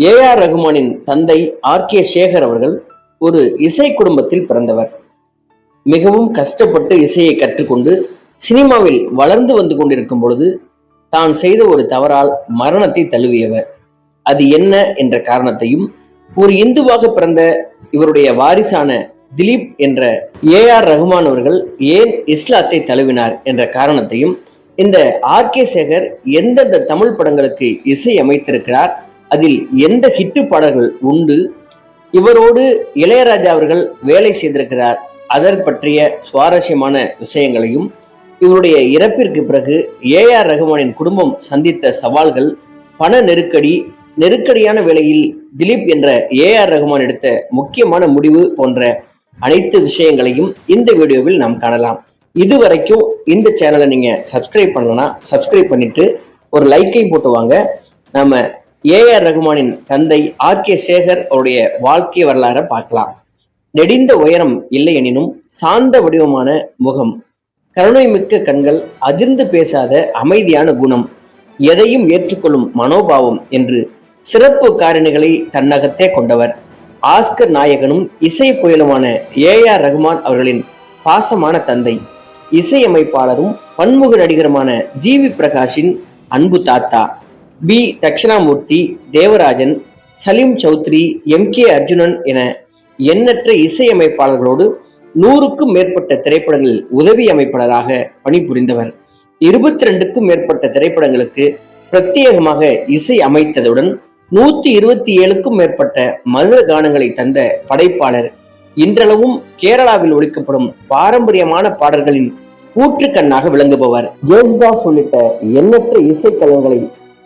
A R ரகுமானின் தந்தை R K Sekar அவர்கள் ஒரு இசை குடும்பத்தில் பிறந்தவர். மிகவும் கஷ்டப்பட்டு இசையை கற்றுக்கொண்டு சினிமாவில் வளர்ந்து வந்து கொண்டிருக்கும் பொழுது தான் செய்த ஒரு தவறால் மரணத்தை தழுவியவர். அது என்ன என்ற காரணத்தையும் ஒரு இந்துவாக பிறந்த இவருடைய வாரிசான திலீப் என்ற ஏ ஆர் ரகுமான் அவர்கள் ஏன் இஸ்லாத்தை தழுவினார் என்ற காரணத்தையும் இந்த ஆர் கே சேகர் எந்தெந்த தமிழ் படங்களுக்கு இசை அமைத்திருக்கிறார் அதில் எந்த ஹிட்டு பாடல்கள் உண்டு? இவரோடு இளையராஜா அவர்கள் வேலை செய்திருக்கிறார். அதன் பற்றிய சுவாரஸ்யமான விஷயங்களையும் இவருடைய இறப்பிற்கு பிறகு ஏ ஆர் ரகுமானின் குடும்பம் சந்தித்த சவால்கள் பண நெருக்கடி நெருக்கடியான வேளையில் திலீப் என்ற ஏ ஆர் ரகுமான் எடுத்த முக்கியமான முடிவு போன்ற அனைத்து விஷயங்களையும் இந்த வீடியோவில் நாம் காணலாம். இதுவரைக்கும் இந்த சேனலை நீங்கள் சப்ஸ்கிரைப் பண்ணலன்னா சப்ஸ்கிரைப் பண்ணிட்டு ஒரு லைக்கையும் போட்டு வாங்க. நம்ம ஏ ஆர் ரகுமானின் தந்தை ஆர் கே சேகர் அவருடைய வாழ்க்கை வரலாறை பார்க்கலாம். நெடிந்த உயரம் இல்லை எனினும் சாந்த வடிவமான முகம். கருணை மிக்க கண்கள் அதிர்ந்து பேசாத அமைதியான குணம். எதையும் ஏற்றுக்கொள்ளும் மனோபாவம் என்று சிறப்பு காரணிகளை தன்னகத்தே கொண்டவர். ஆஸ்கர் நாயகனும் இசை புயலுமான ஏ ஆர் ரகுமான் அவர்களின் பாசமான தந்தை. இசையமைப்பாளரும் பன்முக நடிகருமான ஜி வி பிரகாஷின் அன்பு தாத்தா. P. Dakshinamurthy Devarajan Salim Chowdhury M. K. Arjunan என எண்ணற்ற இசையமைப்பாளர்களோடு நூறுக்கும் மேற்பட்ட திரைப்படங்களில் உதவி அமைப்பாளராக பணிபுரிந்தவர். இருபத்தி ரெண்டுக்கும் மேற்பட்ட திரைப்படங்களுக்கு பிரத்யேகமாக இசை அமைத்ததுடன் நூத்தி இருபத்தி ஏழுக்கும் மேற்பட்ட மதுர கானங்களை தந்த படைப்பாளர். இன்றளவும் கேரளாவில் ஒழிக்கப்படும் பாரம்பரியமான பாடல்களின் ஊற்றுக்கண்ணாக விளங்குபவர். ஜேசுதாஸ் உள்ளிட்ட எண்ணற்ற இசைக்கலைஞர்களை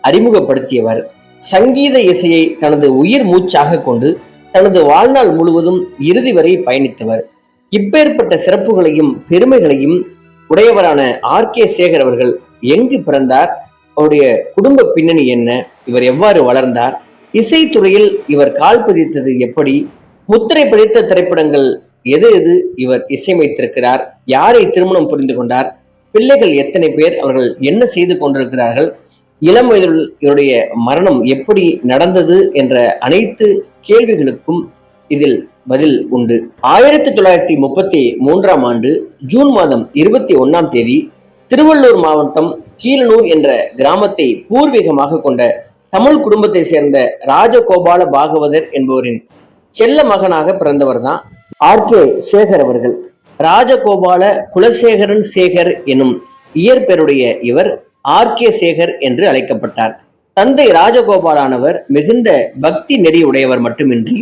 அறிமுகப்படுத்தியவர். சங்கீத இசையை தனது உயிர் மூச்சாக கொண்டு தனது வாழ்நாள் முழுவதும் இறுதி வரை பயணித்தவர். இப்பேற்பட்ட சிறப்புகளையும் பெருமைகளையும் உடையவரான ஆர். கே. சேகர் அவர்கள் எங்கு பிறந்தார்? அவருடைய குடும்ப பின்னணி என்ன? இவர் எவ்வாறு வளர்ந்தார்? இசைத்துறையில் இவர் கால் பதித்தது எப்படி? முத்திரை பதித்த திரைப்படங்கள் எது எது இவர் இசையமைத்திருக்கிறார்? யாரை திருமணம் புரிந்து கொண்டார்? பிள்ளைகள் எத்தனை பேர்? அவர்கள் என்ன செய்து கொண்டிருக்கிறார்கள்? இளம் வயதில் இவருடைய மரணம் எப்படி நடந்தது என்ற அனைத்து கேள்விகளுக்கும் இதில் பதில் உண்டு. ஆயிரத்தி தொள்ளாயிரத்தி முப்பத்தி மூன்றாம் ஆண்டு ஜூன் மாதம் இருபத்தி ஒன்னாம் தேதி திருவள்ளூர் மாவட்டம் கீழனூர் என்ற கிராமத்தை பூர்வீகமாக கொண்ட தமிழ் குடும்பத்தை சேர்ந்த ராஜகோபால பாகவதர் என்பவரின் செல்ல மகனாக பிறந்தவர் தான் ஆர் கே சேகர் அவர்கள். ராஜகோபால குலசேகரன் சேகர் எனும் இயற்பெயருடைய இவர் ஆர் கே சேகர் என்று அழைக்கப்பட்டார். தந்தை ராஜகோபாலானவர் மிகுந்த பக்தி நெறி உடையவர் மட்டுமின்றி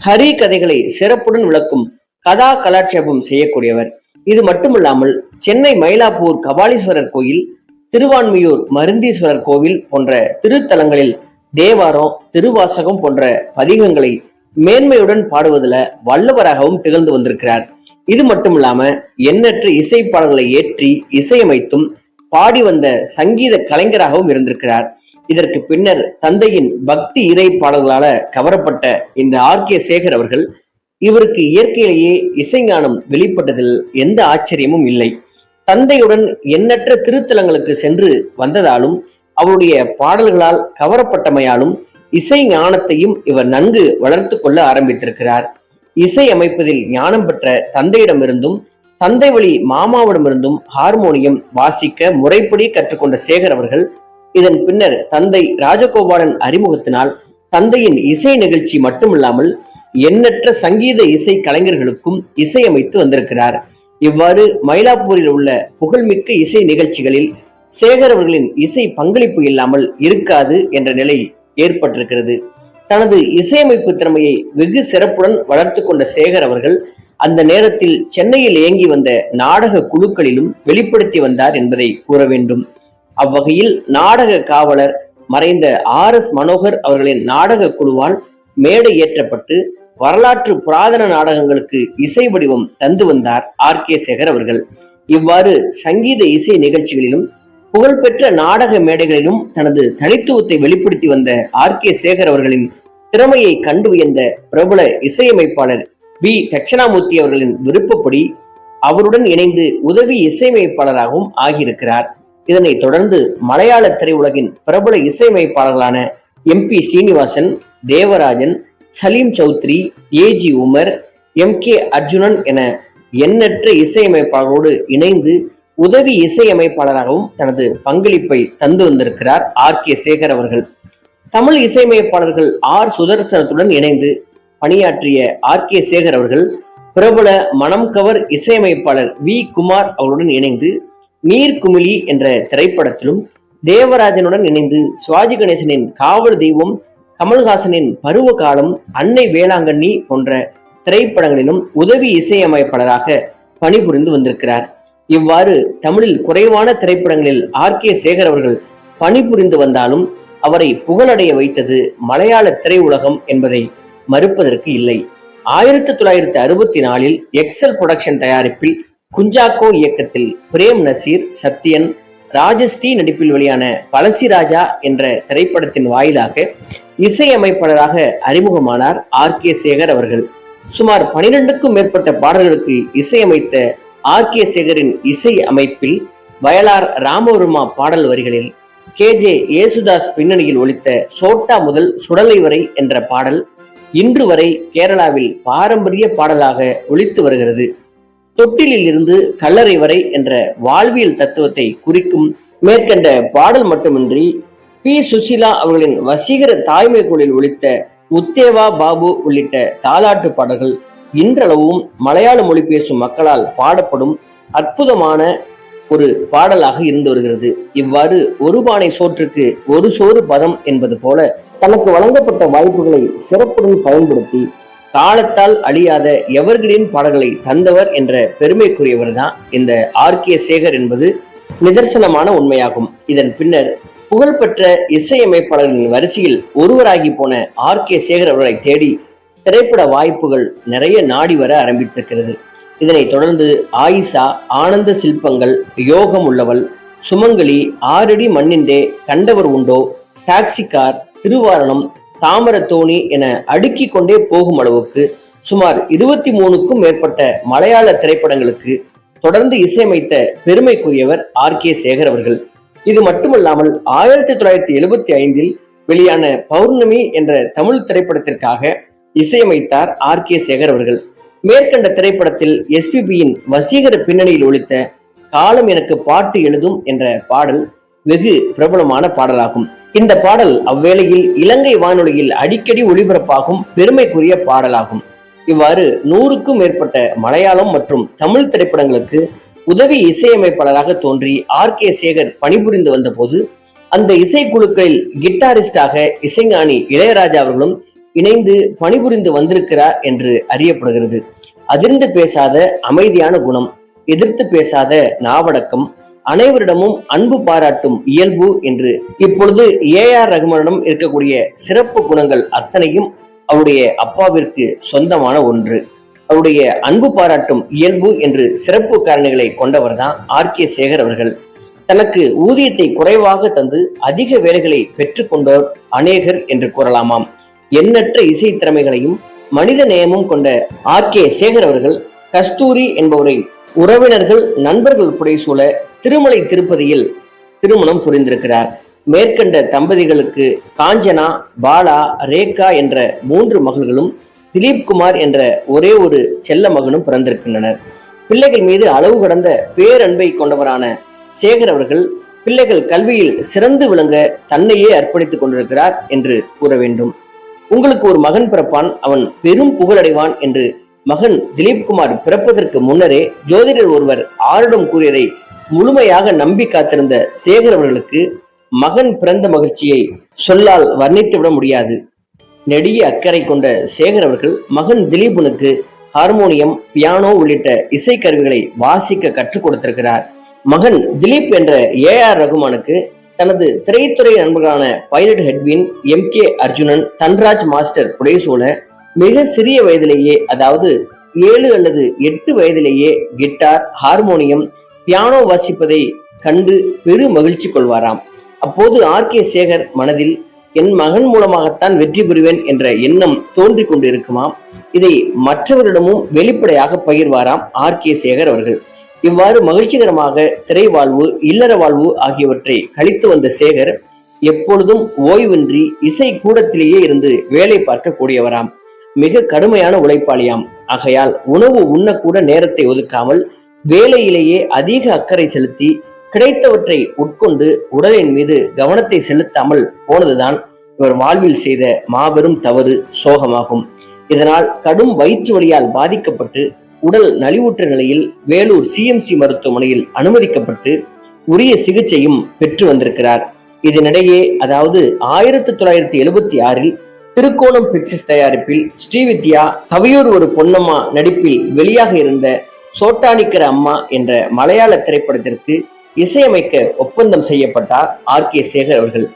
ஹரி கதைகளை சிறப்புடன் விளக்கும் கதா கலாட்சேபம் செய்யக்கூடியவர். இது மட்டுமல்லாமல் சென்னை மயிலாப்பூர் கபாலீஸ்வரர் கோயில் திருவான்மியூர் மருந்தீஸ்வரர் கோவில் போன்ற திருத்தலங்களில் தேவாரம் திருவாசகம் போன்ற பதிகங்களை மேன்மையுடன் பாடுவதில் வல்லவராகவும் திகழ்ந்து வந்திருக்கிறார். இது மட்டுமில்லாம எண்ணற்ற இசைப்பாடல்களை ஏற்றி இசையமைத்தும் பாடி வந்த சங்கீத கலைஞராகவும் இருந்திருக்கிறார். இதற்கு பின்னர் தந்தையின் பக்தி இறை பாடல்களால கவரப்பட்ட இந்த ஆர். கே. சேகர் அவர்கள் இவருக்கு இயற்கையிலேயே இசைஞானம் வெளிப்பட்டதில் எந்த ஆச்சரியமும் இல்லை. தந்தையுடன் எண்ணற்ற திருத்தலங்களுக்கு சென்று வந்ததாலும் அவருடைய பாடல்களால் கவரப்பட்டமையாலும் இசை ஞானத்தையும் இவர் நன்கு வளர்த்து கொள்ள ஆரம்பித்திருக்கிறார். இசை அமைப்பதில் ஞானம் பெற்ற தந்தையிடமிருந்தும் தந்தை வழி மாமாவிடமிருந்தும் ஹார்மோனியம் வாசிக்க முறைப்படி கற்றுக்கொண்ட சேகர் அவர்கள் இதன் பின்னர் தந்தை ராஜகோபாலன் அறிமுகத்தினால் தந்தையின் இசை நிகழ்ச்சி மட்டுமில்லாமல் எண்ணற்ற சங்கீத இசை கலைஞர்களுக்கும் இசையமைத்து வந்திருக்கிறார். இவ்வாறு மயிலாப்பூரில் உள்ள புகழ்மிக்க இசை நிகழ்ச்சிகளில் சேகர் அவர்களின் இசை பங்களிப்பு இல்லாமல் இருக்காது என்ற நிலை ஏற்பட்டிருக்கிறது. தனது இசையமைப்பு திறமையை வெகு சிறப்புடன் வளர்த்து கொண்ட சேகர் அவர்கள் அந்த நேரத்தில் சென்னையில் இயங்கி வந்த நாடக குழுக்களிலும் வெளிப்படுத்தி வந்தார் என்பதை கூற வேண்டும். அவ்வகையில் நாடக காவலர் மறைந்த ஆர் எஸ் மனோகர் அவர்களின் நாடக குழுவால் மேடை ஏற்றப்பட்டு வரலாற்று புராதன நாடகங்களுக்கு இசை வடிவம் தந்து வந்தார் ஆர் கே சேகர் அவர்கள். இவ்வாறு சங்கீத இசை நிகழ்ச்சிகளிலும் புகழ்பெற்ற நாடக மேடைகளிலும் தனது தனித்துவத்தை வெளிப்படுத்தி வந்த ஆர் கே சேகர் அவர்களின் திறமையை கண்டு வியந்த பிரபல இசையமைப்பாளர் பி. தட்சிணாமூர்த்தி அவர்களின் விருப்பப்படி அவருடன் இணைந்து உதவி இசையமைப்பாளராகவும் ஆகியிருக்கிறார். இதனை தொடர்ந்து மலையாள திரையுலகின் பிரபல இசையமைப்பாளர்களான M. B. Srinivasan Devarajan Salim Chowdhury A G Umar M. K. Arjunan என எண்ணற்ற இசையமைப்பாளரோடு இணைந்து உதவி இசையமைப்பாளராகவும் தனது பங்களிப்பை தந்து வந்திருக்கிறார் ஆர். கே. சேகர் அவர்கள். தமிழ் இசையமைப்பாளர்கள் ஆர். சுதர்சனத்துடன் இணைந்து பணியாற்றிய ஆர் கே சேகர் அவர்கள் பிரபல மனம் கவர் இசையமைப்பாளர் வி குமார் அவருடன் இணைந்து நீர்க்குமிழி என்ற திரைப்படத்திலும் தேவராஜனுடன் இணைந்து சிவாஜி கணேசனின் காவல் தெய்வம் கமல்ஹாசனின் பருவ காலம் அன்னை வேளாங்கண்ணி போன்ற திரைப்படங்களிலும் உதவி இசையமைப்பாளராக பணிபுரிந்து வந்திருக்கிறார். இவ்வாறு தமிழில் குறைவான திரைப்படங்களில் ஆர் கே சேகர் அவர்கள் பணிபுரிந்து வந்தாலும் அவரை புகழடைய வைத்தது மலையாள திரையுலகம் என்பதை மறுப்பதற்கு இல்லை. ஆயிரத்தி தொள்ளாயிரத்தி அறுபத்தி நாலில் எக்ஸல் புரொடக்ஷன் தயாரிப்பில் குஞ்சாக்கோ இயக்கத்தில் பிரேம் நசீர் சத்யன் ராஜஸ்ரீ நடிப்பில் வெளியான பழசிராஜா என்ற திரைப்படத்தின் வாயிலாக இசையமைப்பாளராக அறிமுகமானார் ஆர் கே சேகர் அவர்கள். சுமார் பனிரெண்டுக்கும் மேற்பட்ட பாடல்களுக்கு இசையமைத்த ஆர் கே சேகரின் இசை அமைப்பில் வயலார் ராமவர்மா பாடல் வரிகளில் கே ஜே ஏசுதாஸ் பின்னணியில் ஒழித்த சோட்டா முதல் சுடலை வரை என்ற பாடல் இன்று வரை கேரளாவில் பாரம்பரிய பாடலாக ஒழித்து வருகிறது. தொட்டிலில் இருந்து கல்லறை வரை என்ற வாழ்வியல் தத்துவத்தை குறிக்கும் மேற்கண்ட பாடல் மட்டுமின்றி பி. சுசீலா அவர்களின் வசீகர தாய்மை குரலில் ஒழித்த முத்தேவா பாபு உள்ளிட்ட தாலாட்டு பாடல்கள் இன்றளவும் மலையாள மொழி பேசும் மக்களால் பாடப்படும் அற்புதமான ஒரு பாடலாக இருந்து வருகிறது. இவ்வாறு ஒரு பானை சோற்றுக்கு ஒரு சோறு பதம் என்பது போல தனக்கு வழங்கப்பட்ட வாய்ப்புகளை சிறப்புடன் பயன்படுத்தி காலத்தால் அழியாத எவர்கிரீன் பாடல்களை தந்தவர் என்ற பெருமைக்குரியவர் தான் இந்த ஆர் கே சேகர் என்பது நிதர்சனமான உண்மையாகும். இதன் பின்னர் புகழ்பெற்ற இசையமைப்பாளர்களின் வரிசையில் ஒருவராகி போன ஆர் கே சேகர் அவர்களை தேடி திரைப்பட வாய்ப்புகள் நிறைய நாடி வர ஆரம்பித்திருக்கிறது. இதனை தொடர்ந்து ஆயிஷா ஆனந்த சில்பங்கள் யோகம் உள்ளவள் சுமங்கலி ஆறடி மண்ணின்றே கண்டவர் உண்டோ டாக்ஸி கார் திருவாரணம் தாமரத்தோணி என அடுக்கி கொண்டே போகும் அளவுக்கு சுமார் இருபத்தி மூணுக்கும் மேற்பட்ட மலையாள திரைப்படங்களுக்கு தொடர்ந்து இசையமைத்த பெருமைக்குரியவர் ஆர் கே சேகர் அவர்கள். இது மட்டுமல்லாமல் ஆயிரத்தி தொள்ளாயிரத்தி எழுபத்தி ஐந்தில் வெளியான பௌர்ணமி என்ற தமிழ் திரைப்படத்திற்காக இசையமைத்தார் ஆர் கே சேகர் அவர்கள். மேற்கண்ட திரைப்படத்தில் எஸ்பிபியின் வசீகர பின்னணியில் ஒலித்த காலம் எனக்கு பாட்டு எழுதும் என்ற பாடல் வெகு பிரபலமான பாடலாகும். இந்த பாடல் அவ்வேளையில் இலங்கை வானொலியில் அடிக்கடி ஒளிபரப்பாகும் பெருமைக்குரிய பாடலாகும். இவ்வாறு நூறுக்கும் மேற்பட்ட மலையாளம் மற்றும் தமிழ் திரைப்படங்களுக்கு உதவி இசையமைப்பாளராக தோன்றி ஆர். கே. சேகர் பணிபுரிந்து வந்தபோது அந்த இசைக்குழுக்களில் கிட்டாரிஸ்டாக இசைஞானி இளையராஜா அவர்களும் இணைந்து பணிபுரிந்து வந்திருக்கிறார் என்று அறியப்படுகிறது. அதிர்ந்து பேசாத அமைதியான குணம் எதிர்த்து பேசாத நாவடக்கம் அனைவரிடமும் அன்பு பாராட்டும் இயல்பு என்று இப்பொழுது ஏ ஆர் ரகுமனிடம் இருக்கக்கூடிய சிறப்பு குணங்கள் அத்தனையும் அவருடைய அப்பாவிற்கு சொந்தமான ஒன்று. அவருடைய அன்பு பாராட்டும் இயல்பு என்று சிறப்பு காரணிகளை கொண்டவர் தான் ஆர் கே சேகர் அவர்கள். தனக்கு ஊதியத்தை குறைவாக தந்து அதிக வேலைகளை பெற்றுக்கொண்டோர் அநேகர் என்று கூறலாமாம். எண்ணற்ற இசை திறமைகளையும் மனித நேயமும் கொண்ட ஆர் கே சேகர் அவர்கள் கஸ்தூரி என்பவரை உறவினர்கள் நண்பர்கள் புடைசூழ திருமலை திருப்பதியில் திருமணம் புரிந்திருக்கிறார். மேற்கண்ட தம்பதிகளுக்கு காஞ்சனா பாலா ரேகா என்ற மூன்று மகள்களும் திலீப் குமார் என்ற ஒரே ஒரு செல்ல மகனும் பிறந்திருக்கின்றனர். பிள்ளைகள் மீது அளவு கடந்த பேரன்பை கொண்டவரான சேகர் அவர்கள் பிள்ளைகள் கல்வியில் சிறந்து விளங்க தன்னையே அர்ப்பணித்துக் கொண்டிருக்கிறார் என்று கூற வேண்டும். உங்களுக்கு ஒரு மகன் பிறப்பான் அவன் பெரும் புகழடைவான் என்று மகன் திலீப்குமார் பிறப்பதற்கு முன்னரே ஜோதிடர் ஒருவர் ஆரிடம் கூறியதை முழுமையாக நம்பி காத்திருந்த சேகர் அவர்களுக்கு மகன் பிறந்த மகிழ்ச்சியை சொல்லால் வர்ணித்துவிட முடியாது. நெடிய அக்கறை கொண்ட சேகர் அவர்கள் மகன் திலீபனுக்கு ஹார்மோனியம் பியானோ உள்ளிட்ட இசைக்கருவிகளை வாசிக்க கற்றுக் கொடுத்திருக்கிறார். மகன் திலீப் என்ற ஏ ஆர் ரகுமானுக்கு தனது திரைத்துறை நண்பர்களான pilot Hedwin M K Arjunan Dhanraj master புடைசூழ மிக சிறிய வயதிலேயே அதாவது ஏழு அல்லது எட்டு வயதிலேயே கிட்டார் ஹார்மோனியம் பியானோ வாசிப்பதை கண்டு பெரு மகிழ்ச்சி கொள்வாராம். அப்போது ஆர் கே சேகர் மனதில் என் மகன் மூலமாகத்தான் வெற்றி பெறுவேன் என்ற எண்ணம் தோன்றி கொண்டிருக்குமாம். இதை மற்றவரிடமும் வெளிப்படையாக பகிர்வாராம் ஆர் கே சேகர் அவர்கள். இவ்வாறு மகிழ்ச்சிகரமாக திரை வாழ்வு இல்லற வாழ்வு ஆகியவற்றை கழித்து வந்த சேகர் எப்பொழுதும் ஓய்வின்றி இசை கூடத்திலேயே இருந்து வேலை பார்க்கக்கூடியவராம். மிக கடுமையான உழைப்பாளியாம். ஆகையால் உணவு உண்ணக்கூட நேரத்தை ஒதுக்காமல் வேலையிலேயே அதிக அக்கறை செலுத்தி கிடைத்தவற்றை உட்கொண்டு உடலின் மீது கவனத்தை செலுத்தாமல் போனதுதான் இவர் வாழ்வில் செய்த மாபெரும் தவறு சோகமாகும். இதனால் கடும் வயிற்று வலியால் பாதிக்கப்பட்டு உடல் நலிவுற்ற நிலையில் வேலூர் சிஎம்சி மருத்துவமனையில் அனுமதிக்கப்பட்டு உரிய சிகிச்சையும் பெற்று வந்திருக்கிறார். இதனிடையே அதாவது ஆயிரத்தி தொள்ளாயிரத்தி எழுபத்தி ஆறில் திருக்கோணம் பிக்சர்ஸ் தயாரிப்பில் ஸ்ரீவித்யா கவியூர் ஒரு பொன்னம்மா நடிப்பில் வெளியாக இருந்த சோட்டானிக்கிற அம்மா என்ற மலையாள திரைப்படத்திற்கு இசையமைக்க ஒப்பந்தம் செய்யப்பட்டார் ஆர் கே சேகர் அவர்கள்.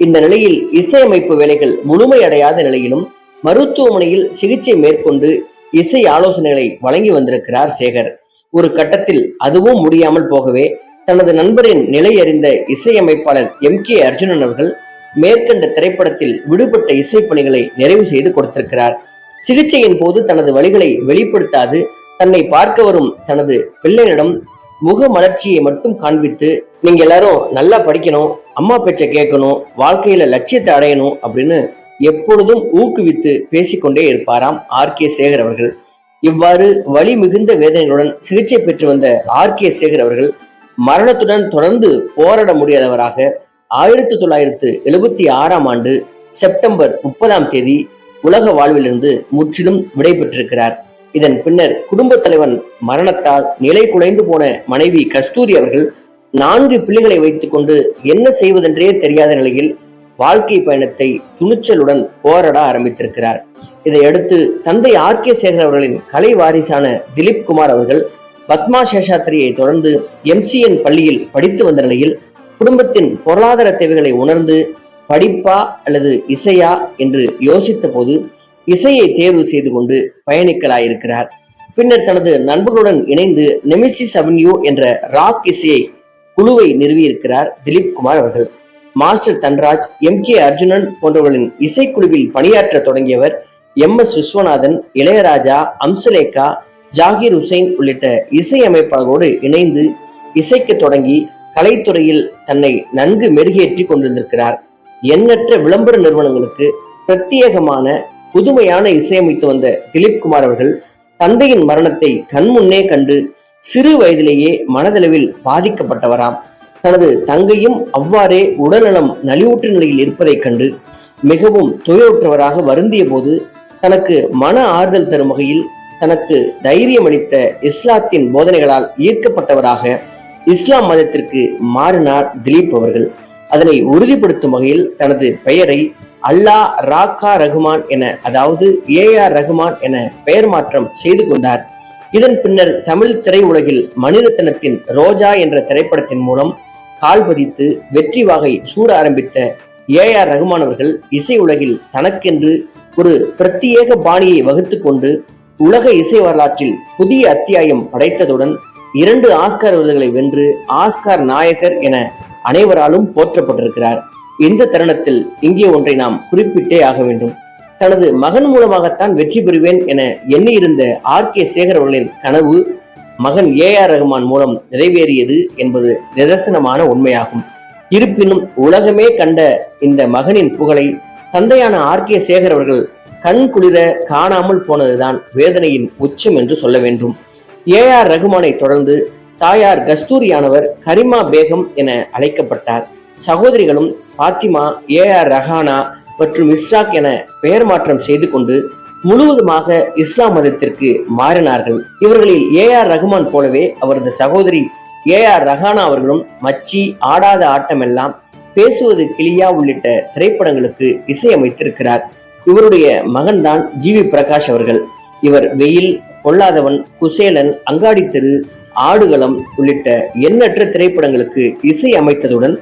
இந்த நிலையில் இசையமைப்பு வேலைகள் முழுமையடையாத நிலையிலும் மருத்துவமனையில் சிகிச்சை மேற்கொண்டு இசை ஆலோசனைகளை வழங்கி வந்திருக்கிறார் சேகர். ஒரு கட்டத்தில் அதுவும் முடியாமல் போகவே தனது நண்பரின் நிலை அறிந்த இசையமைப்பாளர் எம் கே அர்ஜுனன் அவர்கள் மேற்கண்ட திரைப்படத்தில் விடுபட்ட இசைப்பணிகளை நிறைவு செய்து கொடுத்திருக்கிறார். சிகிச்சையின் போது தனது வழிகளை வெளிப்படுத்தாது தன்னை பார்க்க வரும் தனது பிள்ளையிடம் முக மலர்ச்சியை மட்டும் காண்பித்து நீங்க எல்லாரும் நல்லா படிக்கணும் அம்மா பேச்சை கேட்கணும் வாழ்க்கையில லட்சியத்தை அடையணும் அப்படின்னு எப்பொழுதும் ஊக்குவித்து பேசிக்கொண்டே இருப்பாராம் ஆர். கே. சேகர் அவர்கள். இவ்வாறு வலி மிகுந்த வேதனைகளுடன் சிகிச்சை பெற்று வந்த ஆர். கே. சேகர் அவர்கள் மரணத்துடன் தொடர்ந்து போராட முடியாதவராக ஆயிரத்தி தொள்ளாயிரத்து எழுபத்தி ஆறாம் ஆண்டு செப்டம்பர் முப்பதாம் தேதி உலக வாழ்விலிருந்து முற்றிலும் விடைபெற்றிருக்கிறார். இதன் பின்னர் குடும்பத் தலைவன் மரணத்தால் நிலை குலைந்து போன மனைவி கஸ்தூரி அவர்கள் நான்கு பிள்ளைகளை வைத்துக்கொண்டு என்ன செய்வதென்றே தெரியாத நிலையில் வாழ்க்கை பயணத்தை துணிச்சலுடன் போராட ஆரம்பித்திருக்கிறார். இதையடுத்து தந்தை ஆர் கே சேகர் அவர்களின் கலை வாரிசான திலீப் குமார் அவர்கள் பத்மா சேஷாத்திரியை தொடர்ந்து எம்சிஎன் பள்ளியில் படித்து வந்த நிலையில் குடும்பத்தின் பொருளாதார தேவைகளை உணர்ந்து படிப்பா அல்லது இசையா என்று யோசித்த போது இசையை தேர்வு செய்து கொண்டு பயணிக்கலாயிருக்கிறார். பின்னர் தனது நண்பர்களுடன் இணைந்து நெமிசிஸ் அவென்யூ என்ற ராக் இசையை குழுவை நிறுவியிருக்கிறார் திலீப் குமார் அவர்கள். Master Dhanraj M K Arjunan போன்றவர்களின் இசைக்குழுவில் பணியாற்ற தொடங்கியவர் எம் எஸ் விஸ்வநாதன் இளையராஜா அம்சலேகா ஜாகிர் ஹுசைன் உள்ளிட்ட இசையமைப்பாளர்களோடு இணைந்து இசைக்க தொடங்கி கலைத்துறையில் தன்னை நன்கு மெருகேற்றி கொண்டிருந்திருக்கிறார். எண்ணற்ற விளம்பர நிறுவனங்களுக்கு பிரத்யேகமான புதுமையான இசையமைத்து வந்த திலீப் குமார் அவர்கள் தந்தையின் மரணத்தை கண்முன்னே கண்டு சிறு வயதிலேயே மனதளவில் பாதிக்கப்பட்டவராம். தனது தங்கையும் அவ்வாறே உடல்நலம் நலிவுற்ற நிலையில் இருப்பதைக் கண்டு மிகவும் துயருற்றவராக வருந்திய போது தனக்கு மன ஆறுதல் தரும் வகையில் தனக்கு தைரியம் அளித்த இஸ்லாத்தின் போதனைகளால் ஈர்க்கப்பட்டவராக இஸ்லாம் மதத்திற்கு மாறினார் திலீப் அவர்கள். அதனை உறுதிப்படுத்தும் வகையில் தனது பெயரை அல்லாஹ் ராக்கா ரகுமான் என அதாவது ஏ ஆர் ரகுமான் என பெயர் மாற்றம் செய்து கொண்டார். இதன் பின்னர் தமிழ் திரையுலகில் மணிரத்னத்தின் ரோஜா என்ற திரைப்படத்தின் மூலம் கால் பதித்து வெற்றி வாகை சூட ஆரம்பித்த ஏ ஆர் ரகுமான் அவர்கள் இசை உலகில் தனக்கென்று ஒரு பிரத்யேக பாணியை வகுத்து கொண்டு உலக இசை வரலாற்றில் புதிய அத்தியாயம் படைத்ததுடன் இரண்டு ஆஸ்கார் விருதுகளை வென்று ஆஸ்கார் நாயகர் என அனைவராலும் போற்றப்பட்டிருக்கிறார். இந்த தருணத்தில் இங்கே ஒன்றை நாம் குறிப்பிட்டே ஆக வேண்டும். தனது மகன் மூலமாகத்தான் வெற்றி பெறுவேன் என எண்ணியிருந்த ஆர் கே சேகர் அவர்களின் கனவு மகன் ஏ ஆர் ரகுமான் மூலம் நிறைவேறியது என்பது நிதர்சனமான உண்மையாகும். இருப்பினும் உலகமே கண்ட இந்த மகனின் புகழை தந்தையான ஆர் கே சேகர் அவர்கள் கண் குளிர காணாமல் போனதுதான் வேதனையின் உச்சம் என்று சொல்ல வேண்டும். ஏ ஆர் ரகுமானை தொடர்ந்து தாயார் கஸ்தூரியானவர் கரிமா பேகம் என அழைக்கப்பட்டார். சகோதரிகளும் பாத்திமா ஏ ஆர் ரஹானா மற்றும் இஸ்ராக் என பெயர் மாற்றம் செய்து கொண்டு முழுவதுமாக இஸ்லாம் மதத்திற்கு மாறினார்கள். இவர்களில் ஏ ஆர் ரகுமான் போலவே அவரது சகோதரி ஏ ஆர் ரஹானா அவர்களும் மச்சி ஆடாத ஆட்டமெல்லாம் பேசுவது கிளியா உள்ளிட்ட திரைப்படங்களுக்கு இசையமைத்திருக்கிறார். இவருடைய மகன்தான் ஜி வி பிரகாஷ் அவர்கள். இவர் வெயில் பொல்லாதவன் குசேலன் அங்காடி தெரு ஆடுகளம் உள்ளிட்ட எண்ணற்ற திரைப்படங்களுக்கு இசை அமைத்ததுடன்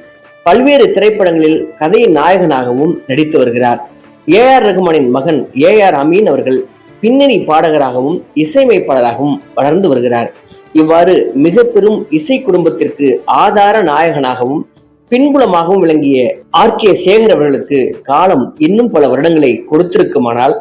பல்வேறு திரைப்படங்களில் கதையின் நாயகனாகவும் நடித்து வருகிறார். ஏ ஆர் ரகுமானின் மகன் ஏ ஆர் அமீன் அவர்கள் பின்னணி பாடகராகவும் இசையமைப்பாளராகவும் வளர்ந்து வருகிறார். இவ்வாறு மிக பெரும் இசை குடும்பத்திற்கு ஆதார நாயகனாகவும் பின்புலமாகவும் விளங்கிய ஆர் கே சேகர் அவர்களுக்கு காலம் இன்னும் பல வருடங்களை கொடுத்திருக்குமானால்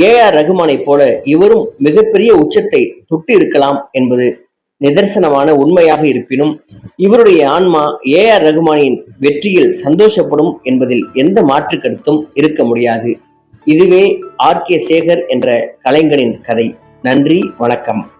ஏ ஆர் ரகுமானை போல இவரும் மிகப்பெரிய உச்சத்தை தொட்டு இருக்கலாம் என்பது நிதர்சனமான உண்மையாக இருப்பினும் இவருடைய ஆன்மா ஏ ஆர் ரகுமானின் வெற்றியில் சந்தோஷப்படும் என்பதில் எந்த மாற்று கருத்தும் இருக்க முடியாது. இதுவே ஆர் கே சேகர் என்ற கலைஞனின் கதை. நன்றி வணக்கம்.